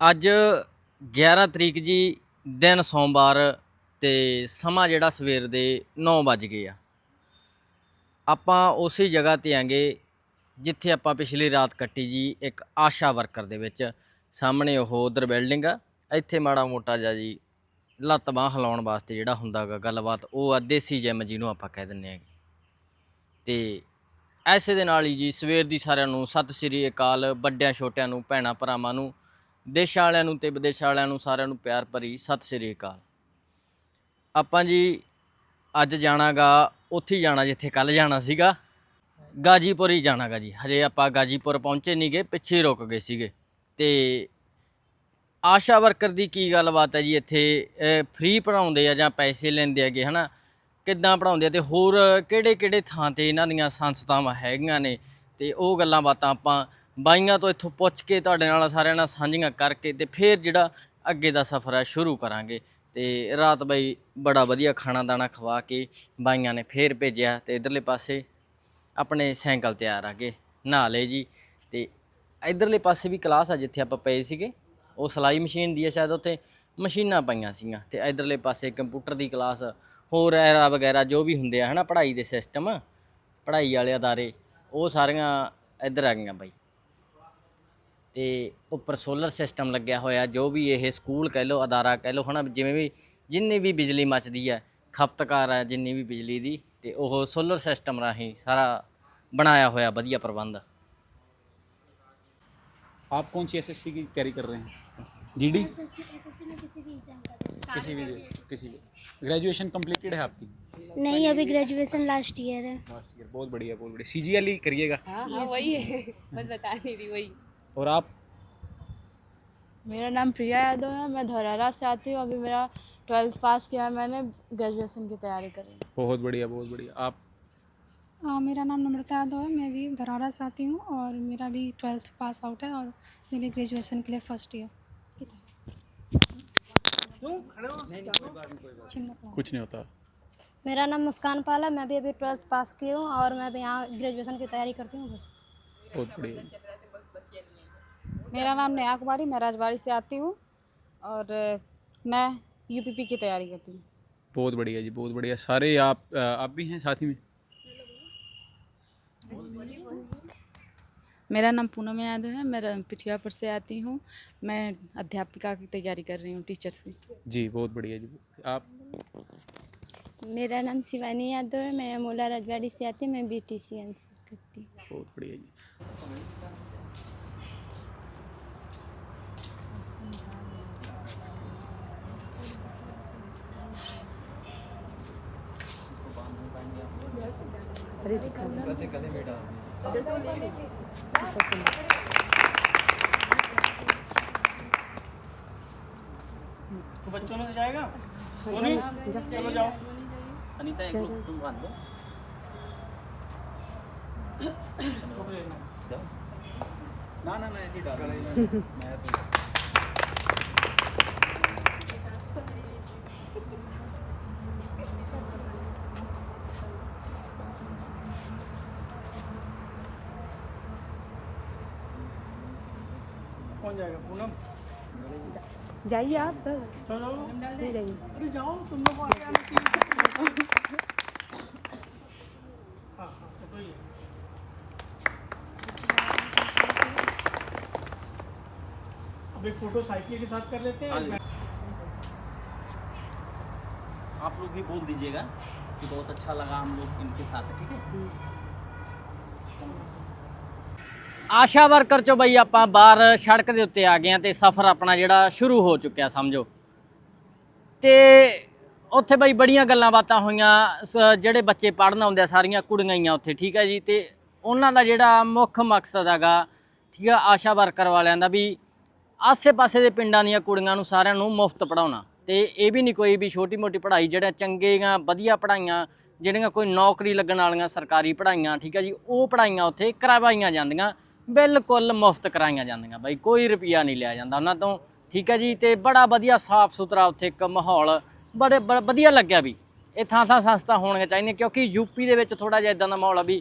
ਅੱਜ 11 ਤਰੀਕ ਜੀ, ਦਿਨ ਸੋਮਵਾਰ ਤੇ ਸਮਾਂ ਜਿਹੜਾ ਸਵੇਰ ਦੇ 9 ਵੱਜ ਗਏ ਆ। ਆਪਾਂ ਉਸੇ ਜਗ੍ਹਾ ਤੇ ਆਂਗੇ ਜਿੱਥੇ ਆਪਾਂ ਪਿਛਲੀ ਰਾਤ ਕੱਟੀ ਜੀ ਇੱਕ ਆਸ਼ਾ ਵਰਕਰ ਦੇ ਵਿੱਚ। ਸਾਹਮਣੇ ਉਹ ਉਧਰ ਬਿਲਡਿੰਗ ਆ, ਇੱਥੇ ਮਾੜਾ ਮੋਟਾ ਜਿਹਾ ਜੀ ਲੱਤ ਬਾਂਹ ਹਿਲਾਉਣ ਵਾਸਤੇ ਜਿਹੜਾ ਹੁੰਦਾਗਾ ਗੱਲਬਾਤ, ਉਹ ਆ ਦੇਸੀ ਜਿਮ ਜਿਹਨੂੰ ਆਪਾਂ ਕਹਿ ਦਿੰਦੇ ਆਂਗੇ। ਤੇ ਐਸੇ ਦੇ ਨਾਲ ਹੀ ਜੀ ਸਵੇਰ ਦੀ ਸਾਰਿਆਂ ਨੂੰ ਸਤਿ ਸ੍ਰੀ ਅਕਾਲ, ਵੱਡਿਆਂ ਛੋਟਿਆਂ ਨੂੰ, ਭੈਣਾਂ ਭਰਾਵਾਂ ਨੂੰ ਦੇਸ਼ਾਂ ਵਾਲਿਆਂ ਨੂੰ ਤੇ ਵਿਦੇਸ਼ਾਂ ਵਾਲਿਆਂ ਨੂੰ ਸਾਰਿਆਂ ਨੂੰ ਪਿਆਰ ਭਰੀ ਸਤਿ ਸ੍ਰੀ ਅਕਾਲ। ਆਪਾਂ ਜੀ ਅੱਜ ਜਾਣਾਗਾ, ਉੱਥੇ ਜਾਣਾ ਜਿੱਥੇ ਕੱਲ ਜਾਣਾ ਸੀਗਾ। ਗਾਜੀਪੁਰ ਹੀ ਜਾਣਾਗਾ ਜੀ। ਹਜੇ ਆਪਾਂ ਗਾਜੀਪੁਰ ਪਹੁੰਚੇ ਨਹੀਂ ਗਏ ਪਿੱਛੇ ਹੀ ਰੁਕ ਗਏ ਸੀਗੇ। ਤੇ ਆਸ਼ਾ ਵਰਕਰ ਦੀ ਕੀ ਗੱਲਬਾਤ ਹੈ ਜੀ ਇੱਥੇ? ਫ੍ਰੀ ਪੜਾਉਂਦੇ ਆ ਜਾਂ ਪੈਸੇ ਲੈਂਦੇ ਹੈਗੇ, ਹਨਾ? ਕਿੱਦਾਂ ਪੜਾਉਂਦੇ ਆ ਤੇ ਹੋਰ ਕਿਹੜੇ ਕਿਹੜੇ ਥਾਂ ਤੇ ਇਹਨਾਂ ਦੀਆਂ ਸੰਸਥਾਵਾਂ ਹੈਗੀਆਂ ਨੇ? ਤੇ ਉਹ ਗੱਲਾਂ ਬਾਤਾਂ ਆਪਾਂ ਬਾਈਆਂ ਤੋਂ ਇੱਥੋਂ ਪੁੱਛ ਕੇ ਤੁਹਾਡੇ ਨਾਲ ਸਾਰਿਆਂ ਨਾਲ ਸਾਂਝੀਆਂ ਕਰਕੇ ਤੇ ਫਿਰ ਜਿਹੜਾ ਅੱਗੇ ਦਾ ਸਫ਼ਰ ਹੈ ਸ਼ੁਰੂ ਕਰਾਂਗੇ। ਤੇ ਰਾਤ ਬਾਈ ਬੜਾ ਵਧੀਆ ਖਾਣਾ ਦਾਣਾ ਖਵਾ ਕੇ ਬਾਈਆਂ ਨੇ ਫੇਰ ਭੇਜਿਆ ਤੇ ਇਧਰਲੇ ਪਾਸੇ ਆਪਣੇ ਸਾਈਕਲ ਤਿਆਰ ਆ ਗਏ। ਨਹਾ ਲਏ ਜੀ ਤੇ ਇਧਰਲੇ ਪਾਸੇ ਵੀ ਕਲਾਸ ਆ ਜਿੱਥੇ ਆਪਾਂ ਪਏ ਸੀਗੇ। ਉਹ ਸਲਾਈ ਮਸ਼ੀਨ ਦੀ ਆ ਸ਼ਾਇਦ ਉੱਥੇ, ਮਸ਼ੀਨਾਂ ਪਈਆਂ ਸੀਗੀਆਂ ਤੇ ਇਧਰਲੇ ਪਾਸੇ ਕੰਪਿਊਟਰ ਦੀ ਕਲਾਸ, ਹੋਰ ਐਰਾ ਵਗੈਰਾ ਜੋ ਵੀ ਹੁੰਦੇ ਆ ਹਨਾ ਪੜ੍ਹਾਈ ਦੇ ਸਿਸਟਮ ਪੜ੍ਹਾਈ ਵਾਲੇ ਅਦਾਰੇ, ਉਹ ਸਾਰੀਆਂ ਇੱਧਰ ਆ ਗਈਆਂ ਬਾਈ। ਤੇ ਉੱਪਰ ਸੋਲਰ ਸਿਸਟਮ ਲੱਗਿਆ ਹੋਇਆ ਜੋ ਵੀ ਇਹ ਸਕੂਲ ਕਹਿ ਲਓ ਅਦਾਰਾ ਕਹਿ ਲਓ ਹਨਾ ਜਿਵੇਂ ਵੀ ਜਿੰਨੀ ਵੀ ਬਿਜਲੀ ਮੱਚਦੀ ਹੈ ਖਪਤਕਾਰ ਹੈ ਜਿੰਨੀ ਵੀ ਬਿਜਲੀ ਦੀ ਤੇ ਉਹ ਸੋਲਰ ਸਿਸਟਮ ਰਾਹੀਂ ਸਾਰਾ ਬਣਾਇਆ ਹੋਇਆ ਵਧੀਆ ਪ੍ਰਬੰਧ आप कौन सी एसएससी की तैयारी कर रहे हैं जीडी एसएससी एसएससी में किसी भी एग्जाम का दे किसी भी किसी भी ग्रेजुएशन कंप्लीटेड है आपकी नहीं अभी ग्रेजुएशन लास्ट ईयर है लास्ट ईयर बहुत बढ़िया बहुत बढ़िया सीजीएल ही करिएगा हाँ हाँ वही है बस बता नहीं रही वही और आप? मेरा नाम प्रिया यादव है मैं धौरारा से आती हूँ। अभी मेरा ट्वेल्थ पास किया है मैंने ग्रेजुएशन की तैयारी करी रही बहुत बढ़िया बहुत बढ़िया। आप? हाँ मेरा नाम नम्रता यादव है मैं भी धरौरा से आती हूँ और मेरा भी ट्वेल्थ पास आउट है और मैं भी ग्रेजुएशन के लिए फ़र्स्ट ईयर कुछ नहीं होता। मेरा नाम मुस्कान पाल है मैं भी अभी ट्वेल्थ पास की हूँ और मैं भी यहाँ ग्रेजुएशन की तैयारी करती हूँ बस। बहुत बढ़िया। मेरा नाम नेहा कुमारी मैं राजबाड़ी से आती हूँ और मैं यूपीपी की तैयारी करती हूँ। बहुत बढ़िया जी बहुत बढ़िया। सारे आप आप भी हैं साथी में? मेरा नाम पूनम यादव है मैं पिठियापुर से आती हूँ। मैं अध्यापिका की तैयारी कर रही हूँ टीचर से। जी बहुत बढ़िया जी। आप? मेरा नाम शिवानी यादव है मैं मोला राजवाड़ी से आती हूँ मैं बी टी सी एन से करती हूँ। बहुत बढ़िया जी। बच्चों में से जाएगा चलो जाओ अनीता एक लोग तुम बांध दो ना ना ना ऐसे ही डाल कौन जाएगा पूनम। जाइए आप सर। चलो। जाइए। अरे जाओ तुम लोग आगे आने के लिए हाँ हाँ तो कोई अब एक फ़ोटो साइकिल के साथ कर लेते हैं। आप लोग भी बोल दीजिएगा कि बहुत अच्छा लगा हम लोग इनके साथ ठीक है? ਆਸ਼ਾ ਵਰਕਰ ਚੋਂ ਬਈ ਆਪਾਂ ਬਾਹਰ ਸੜਕ ਦੇ ਉੱਤੇ ਆ ਗਏ ਆ ਤੇ ਸਫ਼ਰ ਆਪਣਾ ਜਿਹੜਾ ਸ਼ੁਰੂ ਹੋ ਚੁੱਕਿਆ ਸਮਝੋ। ਤੇ ਉੱਥੇ ਬਈ ਬੜੀਆਂ ਗੱਲਾਂ ਬਾਤਾਂ ਹੋਈਆਂ, ਸ- ਜਿਹੜੇ ਬੱਚੇ ਪੜ੍ਹਨ ਆਉਂਦੇ ਆ, ਸਾਰੀਆਂ ਕੁੜੀਆਂ ਹੀ ਆ ਉੱਥੇ, ਠੀਕ ਹੈ ਜੀ? ਤੇ ਉਹਨਾਂ ਦਾ ਜਿਹੜਾ ਮੁੱਖ ਮਕਸਦ ਹੈਗਾ, ਠੀਕ ਆ, ਆਸ਼ਾ ਵਰਕਰ ਵਾਲਿਆਂ ਦਾ ਵੀ ਆਸੇ-ਪਾਸੇ ਦੇ ਪਿੰਡਾਂ ਦੀਆਂ ਕੁੜੀਆਂ ਨੂੰ ਸਾਰਿਆਂ ਨੂੰ ਮੁਫਤ ਪੜਾਉਣਾ ਤੇ ਇਹ ਵੀ ਨਹੀਂ ਕੋਈ ਵੀ ਛੋਟੀ-ਮੋਟੀ ਪੜ੍ਹਾਈ ਜਿਹੜਾ ਚੰਗੇਗਾ ਵਧੀਆ ਪੜ੍ਹਾਈਆਂ, ਜਿਹੜੀਆਂ ਕੋਈ ਨੌਕਰੀ ਲੱਗਣ ਵਾਲੀਆਂ ਸਰਕਾਰੀ ਪੜ੍ਹਾਈਆਂ, ਠੀਕ ਹੈ ਜੀ? ਉਹ ਪੜ੍ਹਾਈਆਂ ਉੱਥੇ ਕਰਵਾਈਆਂ ਜਾਂਦੀਆਂ। ਬਿਲਕੁਲ ਮੁਫਤ ਕਰਾਈਆਂ ਜਾਂਦੀਆਂ ਬਾਈ, ਕੋਈ ਰੁਪਿਆ ਨਹੀਂ ਲਿਆ ਜਾਂਦਾ। ਉਹਨਾਂ ਤੋਂ ਠੀਕ ਹੈ ਜੀ, ਤੇ ਬੜਾ ਵਧੀਆ ਸਾਫ਼ ਸੁਥਰਾ ਉੱਥੇ ਇੱਕ ਮਾਹੌਲ, ਬੜੇ ਬੜਾ ਵਧੀਆ ਲੱਗਿਆ ਵੀ। ਇਹ ਥਾਂ ਥਾਂ ਸੰਸਥਾ ਹੋਣੀਆਂ ਚਾਹੀਦੀਆਂ, ਕਿਉਂਕਿ ਯੂਪੀ ਦੇ ਵਿੱਚ ਥੋੜਾ ਜਿਹਾ ਇਦਾਂ ਦਾ ਮਾਹੌਲ ਆ ਵੀ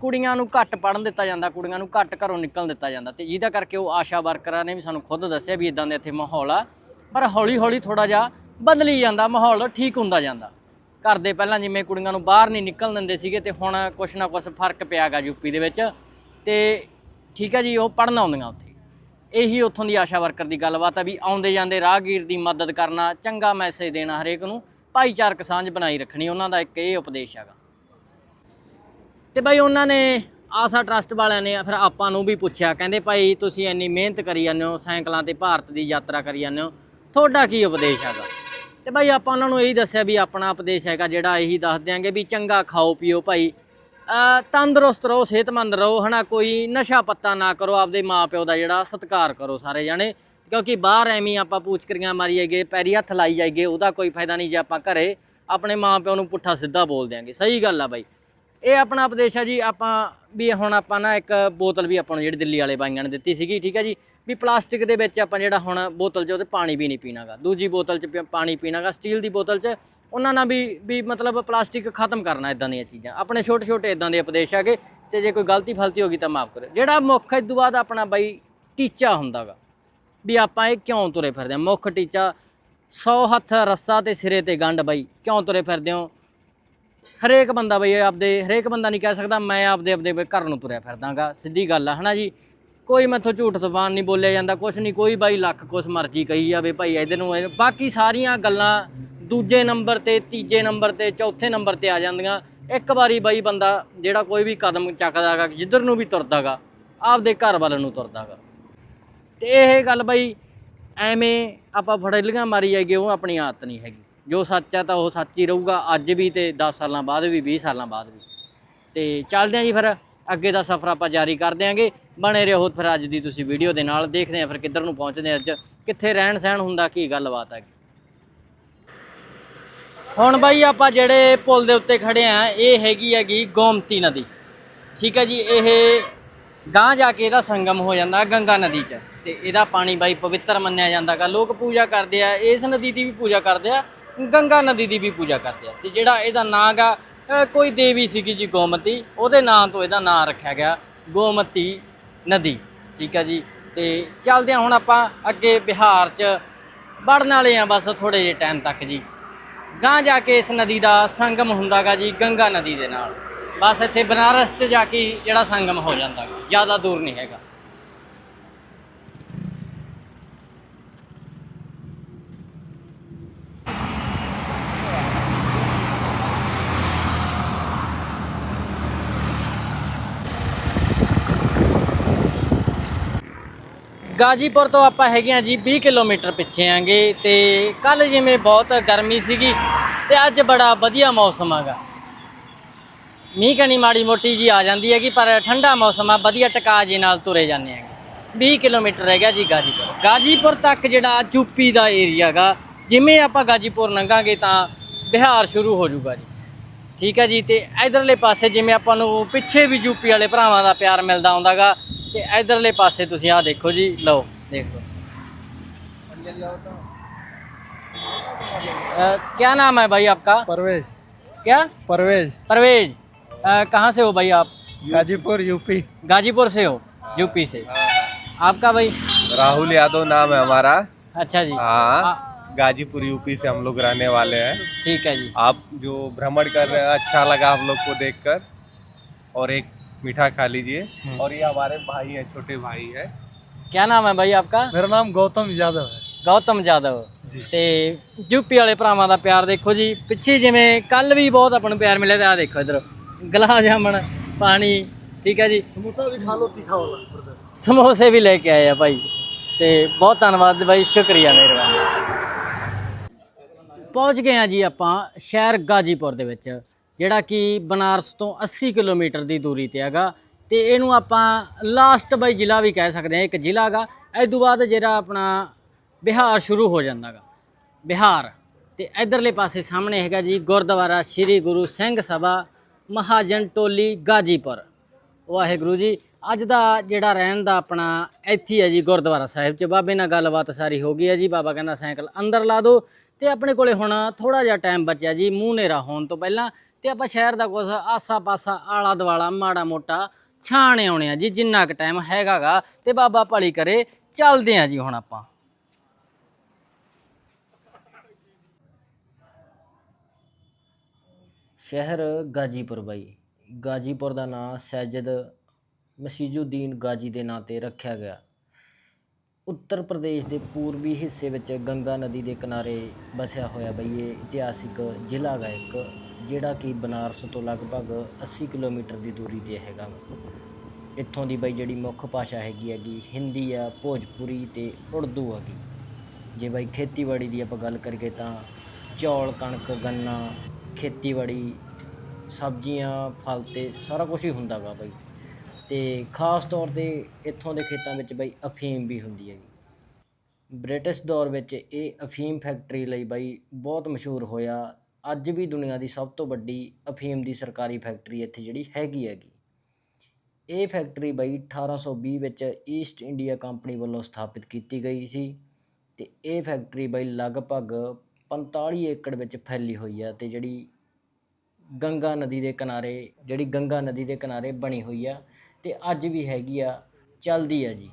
ਕੁੜੀਆਂ ਨੂੰ ਘੱਟ ਪੜਨ ਦਿੱਤਾ ਜਾਂਦਾ, ਕੁੜੀਆਂ ਨੂੰ ਘੱਟ ਘਰੋਂ ਨਿਕਲਣ ਦਿੱਤਾ ਜਾਂਦਾ। ਤੇ ਜਿਹਦਾ ਕਰਕੇ ਉਹ ਆਸ਼ਾ ਵਰਕਰਾਂ ਨੇ ਵੀ ਸਾਨੂੰ ਖੁਦ ਦੱਸਿਆ ਵੀ ਇਦਾਂ ਦੇ ਇੱਥੇ ਮਾਹੌਲ ਆ। ਪਰ ਹੌਲੀ ਹੌਲੀ ਥੋੜਾ ਜਿਹਾ ਬਦਲੀ ਜਾਂਦਾ, ਮਾਹੌਲ ਠੀਕ ਹੁੰਦਾ ਜਾਂਦਾ। ਘਰ ਦੇ ਪਹਿਲਾਂ ਜਿਵੇਂ ਕੁੜੀਆਂ ਨੂੰ ਬਾਹਰ ਨਹੀਂ ਨਿਕਲਣ ਦਿੰਦੇ ਸੀਗੇ, ਤੇ ਹੁਣ ਕੁਛ ਨਾ ਕੁਛ ਫ਼ਰਕ ਪਿਆਗਾ ਯੂਪੀ ਦੇ ਵਿੱਚ। ਤੇ ਠੀਕ ਹੈ ਜੀ, ਉਹ ਪੜਨ ਆਉਂਦੀਆਂ ਉੱਥੇ। ਇਹੀ ਉੱਥੋਂ ਦੀ ਆਸ਼ਾ ਵਰਕਰ ਦੀ ਗੱਲਬਾਤ ਆ ਵੀ ਆਉਂਦੇ ਜਾਂਦੇ ਰਾਹਗੀਰ ਦੀ ਮਦਦ ਕਰਨਾ, ਚੰਗਾ ਮੈਸੇਜ ਦੇਣਾ ਹਰੇਕ ਨੂੰ, ਭਾਈਚਾਰਕ ਸਾਂਝ ਬਣਾਈ ਰੱਖਣੀ, ਉਹਨਾਂ ਦਾ ਇੱਕ ਇਹ ਉਪਦੇਸ਼ ਹੈਗਾ। ਤੇ ਭਾਈ ਉਹਨਾਂ ਨੇ ਆਸਾ ਟਰਸਟ ਵਾਲਿਆਂ ਨੇ, ਫਿਰ ਆਪਾਂ ਨੂੰ ਵੀ ਪੁੱਛਿਆ, ਕਹਿੰਦੇ ਭਾਈ ਤੁਸੀਂ ਇੰਨੀ ਮਿਹਨਤ ਕਰੀ ਜਾਂਦੇ ਹੋ, ਸਾਈਕਲਾਂ ਤੇ ਭਾਰਤ ਦੀ ਯਾਤਰਾ ਕਰੀ ਜਾਂਦੇ ਹੋ, ਤੁਹਾਡਾ ਕੀ ਉਪਦੇਸ਼ ਹੈਗਾ? ਤੇ ਭਾਈ ਆਪਾਂ ਉਹਨਾਂ ਨੂੰ ਇਹੀ ਦੱਸਿਆ ਵੀ ਆਪਣਾ ਉਪਦੇਸ਼ ਹੈਗਾ, ਜਿਹੜਾ ਇਹੀ ਦੱਸ ਦਿਆਂਗੇ ਵੀ ਚੰਗਾ ਖਾਓ ਪੀਓ ਭਾਈ ਤੰਦਰੁਸਤ ਰਹੋ, ਸਿਹਤਮੰਦ ਰਹੋ, ਹਨਾ, ਕੋਈ ਨਸ਼ਾ ਪੱਤਾ ਨਾ ਕਰੋ, ਆਪਦੇ ਮਾਪਿਓ ਦਾ ਜਿਹੜਾ ਸਤਿਕਾਰ ਕਰੋ ਸਾਰੇ ਜਾਣੇ। ਕਿਉਂਕਿ ਬਾਹਰ ਐਵੇਂ ਆਪਾਂ ਪੂਚਕਰੀਆਂ ਮਾਰੀ ਜਾਈਏ, ਪੈਰੀ ਹੱਥ ਲਾਈ ਜਾਈਏ, ਉਹਦਾ ਕੋਈ ਫਾਇਦਾ ਨਹੀਂ ਜੇ ਆਪਾਂ ਘਰੇ ਆਪਣੇ ਮਾਪਿਓ ਨੂੰ ਪੁੱਠਾ ਸਿੱਧਾ ਬੋਲ ਦਿਆਂਗੇ। ਸਹੀ ਗੱਲ ਆ ਬਾਈ। ਇਹ ਆਪਣਾ ਉਪਦੇਸ਼ ਆ ਜੀ, ਆਪਾਂ ਵੀ ਹੁਣ ਆਪਾਂ ਨਾ ਇੱਕ ਬੋਤਲ ਵੀ ਆਪਾਂ ਨੂੰ ਜਿਹੜੀ ਦਿੱਲੀ ਵਾਲੇ ਬਾਈਆਂ ਨੇ ਦਿੱਤੀ ਸੀਗੀ, ਠੀਕ ਹੈ ਜੀ? ਵੀ ਪਲਾਸਟਿਕ ਦੇ ਵਿੱਚ ਆਪਾਂ ਜਿਹੜਾ ਹੁਣ ਬੋਤਲ 'ਚ, ਉਹਦੇ ਪਾਣੀ ਵੀ ਨਹੀਂ ਪੀਣਾਗਾ। ਦੂਜੀ ਬੋਤਲ 'ਚ ਪ- ਪਾਣੀ ਪੀਣਾਗਾ, ਸਟੀਲ ਦੀ ਬੋਤਲ 'ਚ। ਉਹਨਾਂ ਨਾਲ ਵੀ ਵੀ ਮਤਲਬ ਪਲਾਸਟਿਕ ਖਤਮ ਕਰਨਾ ਇਦਾਂ ਦੀਆਂ ਚੀਜ਼ਾਂ। ਆਪਣੇ ਛੋਟੇ ਛੋਟੇ ਇਦਾਂ ਦੇ ਉਪਦੇਸ਼ ਹੈਗੇ, ਤੇ ਜੇ ਕੋਈ ਗਲਤੀ ਫਲਤੀ ਹੋ ਗਈ ਤਾਂ ਮਾਫ ਕਰੋ ਜਿਹੜਾ ਮੁੱਖ ਇਸ ਤੋਂ ਬਾਅਦ ਆਪਣਾ ਬਈ ਟੀਚਾ ਹੁੰਦਾਗਾ, ਵੀ ਆਪਾਂ ਇਹ ਕਿਉਂ ਤੁਰੇ ਫਿਰਦੇ ਹਾਂ? ਮੁੱਖ ਟੀਚਾ 100 ਹੱਥ ਰੱਸਾ ਤੇ ਸਿਰੇ ਤੇ ਗੰਢ ਬਾਈ, ਕਿਉਂ ਤੁਰੇ ਫਿਰਦੇ ਹੋ? ਹਰੇਕ ਬੰਦਾ ਬਈ ਆਪਦੇ, ਹਰੇਕ ਬੰਦਾ ਨਹੀਂ ਕਹਿ ਸਕਦਾ, ਮੈਂ ਆਪਦੇ ਆਪਦੇ ਘਰ ਨੂੰ ਤੁਰਿਆ ਫਿਰਦਾਗਾ। ਸਿੱਧੀ ਗੱਲ ਆ, ਹਨਾ ਜੀ? ਕੋਈ ਮੈਥੋਂ ਝੂਠ ਜ਼ਬਾਨ ਨਹੀਂ ਬੋਲਿਆ ਜਾਂਦਾ, ਕੁਛ ਨਹੀਂ, ਕੋਈ ਬਾਈ ਲੱਖ ਕੁਛ ਮਰਜ਼ੀ ਕਹੀ ਜਾਵੇ ਭਾਈ, ਇਹਦੇ ਨੂੰ ਇਹ- ਬਾਕੀ ਸਾਰੀਆਂ ਗੱਲਾਂ ਦੂਜੇ ਨੰਬਰ ਤੇ, ਤੀਜੇ ਨੰਬਰ ਤੇ, ਚੌਥੇ ਨੰਬਰ ਤੇ ਆ ਜਾਂਦੀਆਂ। ਇੱਕ ਵਾਰੀ ਬਾਈ ਬੰਦਾ ਜਿਹੜਾ ਕੋਈ ਵੀ ਕਦਮ ਚੱਕਦਾਗਾ, ਜਿੱਧਰ ਨੂੰ ਵੀ ਤੁਰਦਾਗਾ, ਆਪਦੇ ਘਰ ਵੱਲ ਨੂੰ ਤੁਰਦਾਗਾ। ਤੇ ਇਹ ਗੱਲ ਬਈ, ਐਵੇਂ ਆਪਾਂ ਫੜੇਲੀਆਂ ਮਾਰੀ ਜਾਈਏ, ਉਹ ਆਪਣੀ ਆਦਤ ਨਹੀਂ ਹੈਗੀ। ਜੋ ਸੱਚ ਹੈ ਤਾਂ ਉਹ ਸੱਚ ਹੀ ਰਹੂਗਾ, ਅੱਜ ਵੀ ਤੇ 10 ਸਾਲਾਂ ਬਾਅਦ ਵੀ 20 ਸਾਲਾਂ ਬਾਅਦ ਵੀ। ਤੇ ਚੱਲਦੇ ਆਂ ਜੀ ਫਿਰ। ਅੱਗੇ ਦਾ ਸਫ਼ਰ ਆਪਾਂ ਜਾਰੀ ਕਰ ਦਿਆਂਗੇ। ਬਣੇ ਰਹੋ ਫਿਰ ਅੱਜ ਦੀ ਤੁਸੀਂ ਵੀਡੀਓ ਦੇ ਨਾਲ। ਦੇਖਦੇ ਆਂ ਫਿਰ ਕਿੱਧਰ ਨੂੰ ਪਹੁੰਚਦੇ ਆਂ ਅੱਜ। ਕਿੱਥੇ ਰਹਿਣ ਸਹਿਣ ਹੁੰਦਾ, ਕੀ ਗੱਲਬਾਤ ਹੈਗੀ। ਹੁਣ ਬਾਈ ਆਪਾਂ ਜਿਹੜੇ ਪੁਲ ਦੇ ਉੱਤੇ ਖੜੇ ਆਂ, ਇਹ ਹੈਗੀ ਹੈਗੀ ਗੋਮਤੀ ਨਦੀ। ਠੀਕ ਹੈ ਜੀ, ਇਹ ਗਾਂ ਜਾ ਕੇ ਇਹਦਾ ਸੰਗਮ ਹੋ ਜਾਂਦਾ ਗੰਗਾ ਨਦੀ 'ਚ। ਤੇ ਇਹਦਾ ਪਾਣੀ ਬਾਈ ਪਵਿੱਤਰ ਮੰਨਿਆ ਜਾਂਦਾਗਾ ਲੋਕ ਪੂਜਾ ਕਰਦੇ ਆ, ਇਸ ਨਦੀ ਦੀ ਵੀ ਪੂਜਾ ਕਰਦੇ ਆ, ਗੰਗਾ ਨਦੀ ਦੀ ਵੀ ਪੂਜਾ ਕਰਦੇ ਆ। ਤੇ ਜਿਹੜਾ ਇਹਦਾ ਨਾਂ ਗਾ ਅਹ ਕੋਈ ਦੇਵੀ ਸੀਗੀ ਜੀ ਗੋਮਤੀ, ਉਹਦੇ ਨਾਂ ਤੋਂ ਇਹਦਾ ਨਾਂ ਰੱਖਿਆ ਗਿਆ ਗੋਮਤੀ ਨਦੀ, ਠੀਕ ਆ ਜੀ। ਤੇ ਚੱਲਦੇ ਹਾਂ ਹੁਣ ਆਪਾਂ ਅੱਗੇ ਬਿਹਾਰ 'ਚ, ਵੜਨ ਵਾਲੇ ਆ ਬਸ ਥੋੜੇ ਜਿਹੇ ਟਾਈਮ ਤੱਕ ਜੀ। ਗਾਂ ਜਾ ਕੇ ਇਸ ਨਦੀ ਦਾ ਸੰਗਮ ਹੁੰਦਾਗਾ ਜੀ, ਗੰਗਾ ਨਦੀ ਦੇ ਨਾਲ। ਬਸ ਇੱਥੇ ਬਨਾਰਸ 'ਚ ਜਾ ਕੇ ਹੀ ਜਿਹੜਾ ਸੰਗਮ ਹੋ ਜਾਂਦਾ ਗਾ ਜ਼ਿਆਦਾ ਦੂਰ ਨਹੀਂ ਹੈਗਾ। ਗਾਜੀਪੁਰ ਤੋਂ ਆਪਾਂ ਹੈਗੇ ਆ ਜੀ 20 ਕਿਲੋਮੀਟਰ ਪਿੱਛੇ ਆਂਗੇ ਤੇ ਕੱਲ ਜਿਵੇਂ ਬਹੁਤ ਗਰਮੀ ਸੀਗੀ ਤੇ ਅੱਜ ਬੜਾ ਵਧੀਆ ਮੌਸਮ ਆਗਾ। ਮੀਂਹ ਕਣੀ ਮਾੜੀ ਮੋਟੀ ਜੀ ਆ ਜਾਂਦੀ ਹੈਗੀ, ਪਰ ਠੰਡਾ ਮੌਸਮ ਆ, ਵਧੀਆ ਟਕਾ ਜੀ ਨਾਲ ਤੁਰੇ ਜਾਂਦੇ ਆਂਗੇ 20 ਕਿਲੋਮੀਟਰ ਹੈਗਾ ਜੀ ਗਾਜੀਪੁਰ। ਗਾਜੀਪੁਰ ਤੱਕ ਜਿਹੜਾ ਯੂਪੀ ਦਾ ਏਰੀਆ ਗਾ, ਜਿਵੇਂ ਆਪਾਂ ਗਾਜੀਪੁਰ ਲੰਘਾਂਗੇ ਤਾਂ ਬਿਹਾਰ ਸ਼ੁਰੂ ਹੋ ਜਾਊਗਾ ਜੀ। ਠੀਕ ਹੈ ਜੀ, ਤੇ ਇਧਰਲੇ ਪਾਸੇ ਜਿਵੇਂ ਆਪਾਂ ਨੂੰ ਪਿੱਛੇ ਵੀ ਯੂਪੀ ਵਾਲੇ ਭਰਾਵਾਂ ਦਾ ਪਿਆਰ ਮਿਲਦਾ ਆਉਂਦਾਗਾ ਤੇ ਇਧਰਲੇ ਪਾਸੇ ਤੁਸੀਂ ਆਹ ਦੇਖੋ ਜੀ ਲਓ ਦੇਖੋ अ, क्या नाम है भाई आपका परवेज क्या परवेज परवेज अ, कहाँ से हो भाई आप गाजीपुर यूपी गाजीपुर से हो यूपी से आपका भाई राहुल यादव नाम है हमारा अच्छा जी हाँ आ- गाजीपुर यूपी से हम लोग रहने वाले हैं ठीक है जी आप जो भ्रमण कर रहे हैं अच्छा लगा हम लोग को देखकर और एक मीठा खा लीजिए और ये हमारे भाई हैं छोटे भाई हैं क्या नाम है भाई आपका मेरा नाम गौतम यादव है ਗੌਤਮ ਜਾਦਵ ਤੇ ਯੂਪੀ ਵਾਲੇ ਭਰਾਵਾਂ ਦਾ ਪਿਆਰ ਦੇਖੋ ਜੀ ਪਿੱਛੇ ਜਿਵੇਂ ਕੱਲ ਵੀ ਬਹੁਤ ਆਪਾਂ ਨੂੰ ਪਿਆਰ ਮਿਲਿਆ ਤੇ ਆ ਦੇਖੋ ਇਧਰ ਗੁਲਾਬ ਜਾਮਣ ਪਾਣੀ ਠੀਕ ਹੈ ਜੀ समोसा भी खा लो तीखा वाला ਸਮੋਸੇ ਵੀ ਲੈ ਕੇ ਆਏ ਆ ਭਾਈ ਤੇ ਬਹੁਤ ਧੰਨਵਾਦ ਬਾਈ ਸ਼ੁਕਰੀਆ ਮਿਹਰਬਾਨੀ ਪਹੁੰਚ ਗਏ ਆ ਜੀ ਆਪਾਂ ਸ਼ਹਿਰ ਗਾਜੀਪੁਰ ਦੇ ਵਿੱਚ ਜਿਹੜਾ ਕਿ ਬਨਾਰਸ ਤੋਂ 80 ਕਿਲੋਮੀਟਰ ਦੀ ਦੂਰੀ ਤੇ ਹੈਗਾ ਤੇ ਇਹਨੂੰ ਆਪਾਂ ਲਾਸਟ ਬਾਈ ਜ਼ਿਲ੍ਹਾ ਵੀ ਕਹਿ ਸਕਦੇ ਹਾਂ, ਇੱਕ ਜ਼ਿਲ੍ਹਾ ਹੈਗਾ। ਇਸ ਤੋਂ ਬਾਅਦ ਜਿਹੜਾ ਆਪਣਾ ਬਿਹਾਰ ਸ਼ੁਰੂ ਹੋ ਜਾਂਦਾਗਾ ਬਿਹਾਰ। ਤੇ ਇਧਰਲੇ ਪਾਸੇ ਸਾਹਮਣੇ ਹੈਗਾ ਜੀ ਗੁਰਦੁਆਰਾ ਸ੍ਰੀ ਗੁਰੂ ਸਿੰਘ ਸਭਾ, ਮਹਾਜਨ ਟੋਲੀ, ਗਾਜੀਪੁਰ। ਵਾਹਿਗੁਰੂ ਜੀ, ਅੱਜ ਦਾ ਜਿਹੜਾ ਰਹਿਣ ਦਾ ਆਪਣਾ ਇੱਥੇ ਹੈ ਜੀ ਗੁਰਦੁਆਰਾ ਸਾਹਿਬ 'ਚ। ਬਾਬੇ ਨਾਲ ਗੱਲਬਾਤ ਸਾਰੀ ਹੋ ਗਈ ਹੈ ਜੀ। ਬਾਬਾ ਕਹਿੰਦਾ ਸਾਈਕਲ ਅੰਦਰ ਲਾ ਦਿਓ। ਤੇ ਆਪਣੇ ਕੋਲੇ ਹੁਣ ਥੋੜਾ ਜਿਹਾ ਟਾਈਮ ਬਚਿਆ ਜੀ, ਮੂੰਹ ਨੇਰਾ ਹੋਣ ਤੋਂ ਪਹਿਲਾਂ ਤੇ ਆਪਾਂ ਸ਼ਹਿਰ ਦਾ ਕੁਝ ਆਸਾ ਪਾਸਾ ਆਲਾ ਦਵਾਲਾ ਮਾੜਾ ਮੋਟਾ ਛਾਣ ਆਉਣੇ ਆ ਜੀ, ਜਿੰਨਾ ਕੁ ਟਾਈਮ ਹੈਗਾਗਾ ਤੇ ਬਾਬਾ ਭਲੀ ਕਰੇ, ਚੱਲਦੇ ਆ ਜੀ ਹੁਣ ਆਪਾਂ। ਸ਼ਹਿਰ ਗਾਜੀਪੁਰ ਬਾਈ। ਗਾਜੀਪੁਰ ਦਾ ਨਾਂ ਸੈਜਦ ਮਸੀਜੁਦੀਨ ਗਾਜੀ ਦੇ ਨਾਂ ਤੇ ਰੱਖਿਆ ਗਿਆ। ਉੱਤਰ ਪ੍ਰਦੇਸ਼ ਦੇ ਪੂਰਬੀ ਹਿੱਸੇ ਵਿੱਚ ਗੰਗਾ ਨਦੀ ਦੇ ਕਿਨਾਰੇ ਵਸਿਆ ਹੋਇਆ ਬਈ, ਇਹ ਇਤਿਹਾਸਿਕ ਜ਼ਿਲ੍ਹਾ ਗਾ ਇੱਕ। ਜਿਹੜਾ ਕਿ ਬਨਾਰਸ ਤੋਂ ਲਗਭਗ 80 ਕਿਲੋਮੀਟਰ ਦੀ ਦੂਰੀ ਤੇ ਹੈਗਾ ਇੱਥੋਂ ਦੀ ਬਈ ਜਿਹੜੀ ਮੁੱਖ ਭਾਸ਼ਾ ਹੈਗੀ ਹੈਗੀ, ਹਿੰਦੀ ਆ, ਭੋਜਪੁਰੀ ਤੇ ਉਰਦੂ ਹੈਗੀ। ਜੇ ਬਾਈ ਖੇਤੀਬਾੜੀ ਦੀ ਆਪਾਂ ਗੱਲ ਕਰੀਏ ਤਾਂ ਚੌਲ, ਕਣਕ, ਗੰਨਾ, ਖੇਤੀਬਾੜੀ, ਸਬਜ਼ੀਆਂ, ਫਲ ਤੇ ਸਾਰਾ ਕੁਝ ਹੀ ਹੁੰਦਾ ਗਾ ਬਾਈ। ਤੇ ਖਾਸ ਤੌਰ ਤੇ ਇੱਥੋਂ ਦੇ ਖੇਤਾਂ ਵਿੱਚ ਬਈ ਅਫੀਮ ਵੀ ਹੁੰਦੀ ਹੈਗੀ। ਬ੍ਰਿਟਿਸ਼ ਦੌਰ ਵਿੱਚ ਇਹ ਅਫੀਮ ਫੈਕਟਰੀ ਲਈ ਬਾਈ ਬਹੁਤ ਮਸ਼ਹੂਰ ਹੋਇਆ ਅੱਜ ਵੀ ਦੁਨੀਆ ਦੀ ਸਭ ਤੋਂ ਵੱਡੀ ਅਫੀਮ ਦੀ ਸਰਕਾਰੀ ਫੈਕਟਰੀ ਇੱਥੇ ਜਿਹੜੀ ਹੈਗੀ ਹੈਗੀ। ਇਹ ਫੈਕਟਰੀ ਬਾਈ 1820 ਵਿੱਚ ਈਸਟ ਇੰਡੀਆ ਕੰਪਨੀ ਵੱਲੋਂ ਸਥਾਪਿਤ ਕੀਤੀ ਗਈ ਸੀ ਤੇ ਇਹ ਫੈਕਟਰੀ ਬਈ ਲਗਭਗ 45 ਏਕੜ ਵਿੱਚ ਫੈਲੀ ਹੋਈ ਆ ਤੇ ਜਿਹੜੀ ਗੰਗਾ ਨਦੀ ਦੇ ਕਿਨਾਰੇ, ਜਿਹੜੀ ਗੰਗਾ ਨਦੀ ਦੇ ਕਿਨਾਰੇ ਬਣੀ ਹੋਈ ਆ ਤੇ ਅੱਜ ਵੀ ਹੈਗੀ ਆ, ਚੱਲਦੀ ਆ ਜੀ।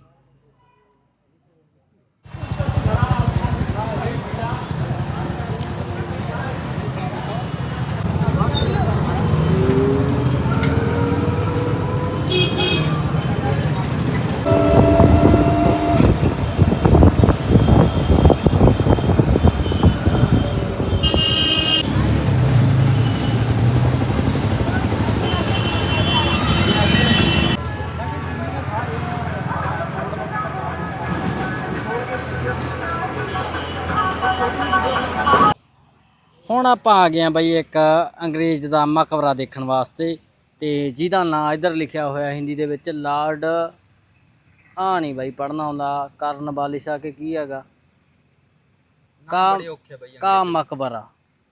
ਹੁਣ ਆਪਾਂ ਆ ਗਏ ਆ ਬਈ ਇੱਕ ਅੰਗਰੇਜ਼ ਦਾ ਮਕਬਰਾ ਦੇਖਣ ਵਾਸਤੇ ਤੇ ਜਿਹਦਾ ਨਾਂ ਇੱਧਰ ਲਿਖਿਆ ਹੋਇਆ ਹਿੰਦੀ ਦੇ ਵਿੱਚ ਲਾਰਡ ਆ ਨਹੀਂ ਬਾਈ ਪੜਨਾ ਆਉਂਦਾ ਕਰਨ ਵਾਲਿਸਾ ਕਿ ਕੀ ਹੈਗਾ? ਕਾ ਕਾ ਮਕਬਰਾ